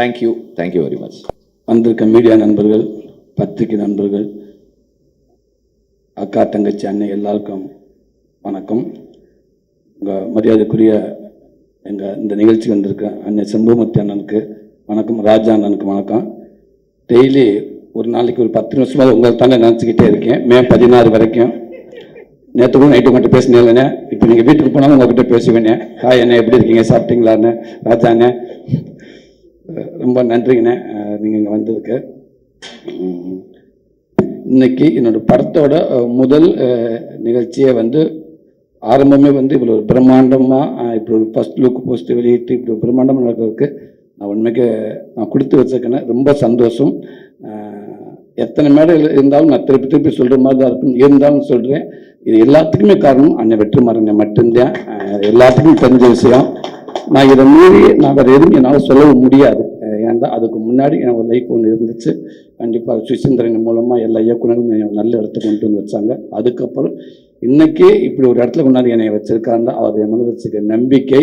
Thank you thank you very much வந்திருக்க media நண்பர்கள் பத்திரிகை நண்பர்கள் அக்கா தங்கச்சி அண்ணன் எல்லாருக்கும் வணக்கம். உங்கள் மரியாதைக்குரிய எங்கள் இந்த நிகழ்ச்சி வந்திருக்க அண்ணன் செம்பூமூர்த்தி அண்ணனுக்கு வணக்கம் ராஜா அண்ணனுக்கு வணக்கம். டெய்லி ஒரு நாளைக்கு ஒரு பத்து நிமிஷமாக உங்களை தானே நினச்சிக்கிட்டே இருக்கேன். மே பதினாறு வரைக்கும். நேற்று கூட நைட்டு மட்டும் பேசினேன் இப்போ நீங்கள் வீட்டுக்கு போனாலும் உங்ககிட்ட பேசுவேண்ணே. ஹாய் அண்ணே எப்படி இருக்கீங்க? சாப்பிட்டீங்களாண்ணே? ராஜா அண்ணே. ரொம்ப நன்றிங்கண்ணே. நீங்கள் இங்கே வந்ததுக்கு. இன்னைக்கு என்னோட படத்தோட முதல் நிகழ்ச்சியை வந்து ஆரம்பமே வந்து இவ்வளோ ஒரு பிரம்மாண்டமாக இப்படி ஒரு ஃபஸ்ட் லுக் போஸ்ட் வெளியிட்டு இப்படி ஒரு பிரம்மாண்டமாக நடக்கிறதுக்கு நான் உண்மைக்கு நான் கொடுத்து வச்சிருக்கேன்னு ரொம்ப சந்தோஷம். எத்தனை மேடைகள் இருந்தாலும் நான் திருப்பி திருப்பி சொல்கிற மாதிரி தான் இருக்கும். இருந்தாலும் சொல்கிறேன் இது எல்லாத்துக்குமே காரணம் அண்ணன் வெற்றிமாறனை மட்டும்தான். எல்லாத்துக்கும் தெரிஞ்ச விஷயம். நான் இதை மீறி நான் வேறு எதுவும் என்னால் சொல்லவும் முடியாது. ஏன்னா ஏன்டா அதுக்கு முன்னாடி எனக்கு லைஃப் ஒன்று இருந்துச்சு. கண்டிப்பாக சுசீந்திரன் மூலமாக எல்லா இயக்குனரும் என்னை நல்ல இடத்துக்கு கொண்டு வந்து வச்சாங்க. அதுக்கப்புறம் இன்னைக்கே இப்படி ஒரு இடத்துல கொண்டாந்து என்னை வச்சிருக்காருன்னா அவர் என் வச்சுக்க நம்பிக்கை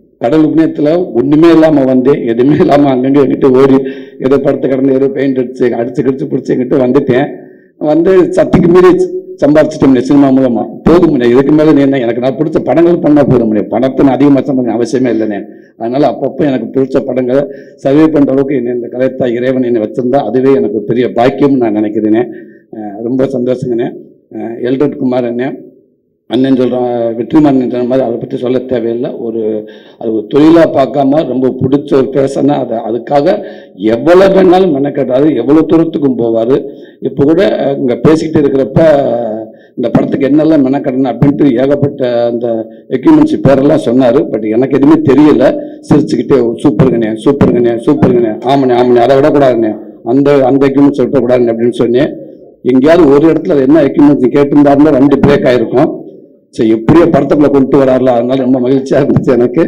கடல் புண்ணியத்தில் ஒன்றுமே இல்லாமல் வந்தேன் எதுவுமே இல்லாமல் அங்கங்கே எங்கிட்ட ஓடி ஏதோ படத்தை கடந்து ஏதோ பெயிண்ட் அடிச்சு அடிச்சு கிடிச்சு பிடிச்சி எங்கிட்ட வந்துட்டேன். வந்து சத்துக்கு மீறி சம்பாரிச்சிட்டோம் சினிமா மூலமாக போதும் இதுக்கு மேலே நீ என்ன எனக்கு நான் பிடிச்ச படங்கள் பண்ணால் போதும் முடியும் பணத்தை நான் அதிகமாக சம்பாதிக்க அவசியமே இல்லைண்ணே அதனால அப்பப்போ எனக்கு பிடிச்ச படங்களை சர்வே பண்ணுற அளவுக்கு என்னை இந்த கலைத்தா இறைவன் என்னை வச்சிருந்தா அதுவே எனக்கு பெரிய பாக்கியம்னு நான் நினைக்கிறேனே. ரொம்ப சந்தோஷங்கண்ணே எல்ரட் குமார் அண்ணன் அண்ணன் சொல்கிறான் வெற்றிமாறன் சொன்ன மாதிரி அதை பற்றி சொல்ல தேவையில்லை. ஒரு அது ஒரு தொழிலாக பார்க்காம ரொம்ப பிடிச்ச ஒரு பேசனா அதை அதுக்காக எவ்வளோ வேணாலும் மெனக்கட்டாது எவ்வளோ தூரத்துக்கும் போவார். இப்போ கூட இங்கே பேசிக்கிட்டு இருக்கிறப்ப இந்த படத்துக்கு என்னெல்லாம் மெனக்கடணும் அப்படின்ட்டு ஏகப்பட்ட அந்த எக்யூப்மெண்ட்ஸ் பேரெல்லாம் சொன்னார். பட் எனக்கு எதுவுமே தெரியல. சிரிச்சுக்கிட்டே சூப்பருங்கண்ணே சூப்பருங்கண்ணே சூப்பருங்கண்ணே ஆமாண்ணே ஆமாண்ணே அதை விடக்கூடாதுண்ணே அந்த அந்த எக்யூப்மெண்ட்ஸ் விடக்கூடாதுண்ணே அப்படின்னு சொன்னேன். எங்கேயாவது ஒரு இடத்துல என்ன எக்யூப்மெண்ட்ஸ் கேட்டிருந்தாருன்னா ரெண்டு பிரேக் ஆயிருக்கும். சரி எப்படியோ படத்துக்குள்ள கொண்டு வராருல அதனால ரொம்ப மகிழ்ச்சியாக இருந்துச்சு எனக்கு.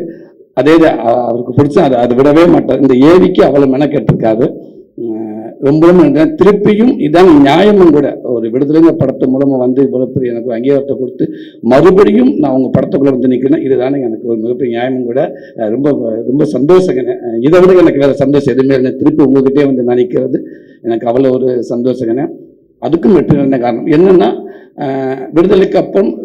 அதே அவருக்கு பிடிச்ச அதை அதை விடவே மாட்டார். இந்த ஏரிக்கு அவ்வளோ மெனக்கெட்டிருக்காரு. ரொம்ப ரொம்ப திருப்பியும் இதான் நியாயமும் கூட. ஒரு விடுதலைங்க படத்து மூலமாக வந்து இவ்வளோ பெரிய எனக்கு அங்கீகாரத்தை கொடுத்து மறுபடியும் நான் உங்கள் படத்துக்குள்ளே வந்து நிற்கிறேன் இதுதானே எனக்கு ஒரு மிகப்பெரிய நியாயமும் கூட. ரொம்ப ரொம்ப சந்தோஷங்க. இதை விட எனக்கு வேறு சந்தோஷம் எதுவுமே இல்லை திருப்பி உங்ககிட்டே வந்து நான் நிற்கிறது எனக்கு அவ்வளோ ஒரு சந்தோஷங்க. அதுக்கும் வெற்றி என்ன காரணம் என்னன்னா விடுதலைக்கு அப்புறம்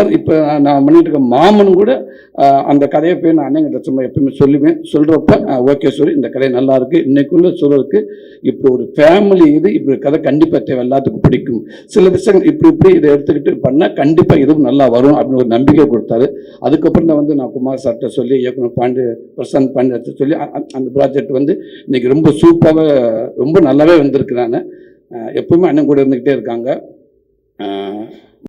அஹ் இப்போ நான் பண்ணிட்டு இருக்க மாமன் கூட அந்த கதையை போய் நான் அண்ணன் சும்மா எப்பயுமே சொல்லுவேன். சொல்கிறப்ப ஓகே சொல்லி இந்த கதை நல்லா இருக்குது இன்னைக்குள்ள சூழலுக்கு இப்போ ஒரு ஃபேமிலி இது இப்படி கதை கண்டிப்பாக தேவை எல்லாத்துக்கும் பிடிக்கும். சில விஷயங்கள் இப்படி இப்படி இதை எடுத்துக்கிட்டு பண்ணால் கண்டிப்பாக இதுவும் நல்லா வரும் அப்படின்னு ஒரு நம்பிக்கை கொடுத்தாரு. அதுக்கப்புறம் தான் வந்து நான் குமார் சார்கிட்ட சொல்லி இயக்குனர் பாண்டி பிரசாந்த் பாண்டியத்தை சொல்லி அந்த ப்ராஜெக்ட் வந்து இன்னைக்கு ரொம்ப சூப்பராக ரொம்ப நல்லாவே வந்திருக்கிறாங்க எப்பவுமே அண்ணன் கூட இருந்துக்கிட்டே இருக்காங்க.